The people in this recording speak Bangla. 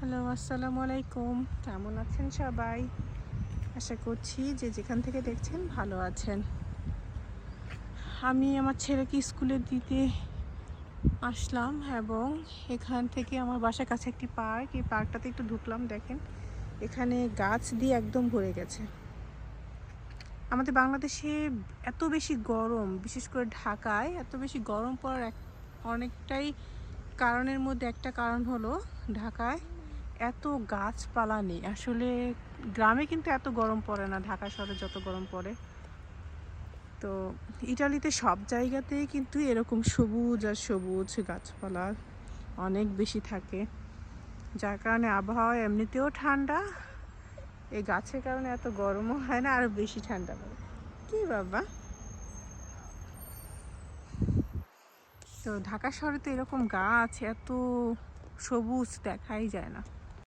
হ্যালো, আসসালামু আলাইকুম। কেমন আছেন সবাই? আশা করছি যে যেখান থেকে দেখছেন ভালো আছেন। আমি আমার ছেলেকে স্কুলে দিতে আসলাম এবং এখান থেকে আমার বাসার কাছে একটি পার্ক, এই পার্কটাতে একটু ঢুকলাম, দেখেন। এখানে গাছ দিয়ে একদম ভরে গেছে। আমাদের বাংলাদেশে এত বেশি গরম, বিশেষ করে ঢাকায়, এত বেশি গরম পড়ার এক অনেকটাই কারণের মধ্যে একটা কারণ হলো ঢাকায় এত গাছপালা নেই। আসলে গ্রামে কিন্তু এত গরম পড়ে না, ঢাকা শহরে যত গরম পড়ে। তো ইটালিতে সব জায়গাতেই কিন্তু এরকম সবুজ আর সবুজ গাছপালা অনেক বেশি থাকে। যার কারণে আবহাওয়া এমনিতেও ঠান্ডা, এই গাছের কারণে এত গরমও হয় না আরও বেশি ঠান্ডা লাগে কি বাবা? তো ঢাকা শহরে তো এরকম গাছ এত সবুজ দেখাই যায় না।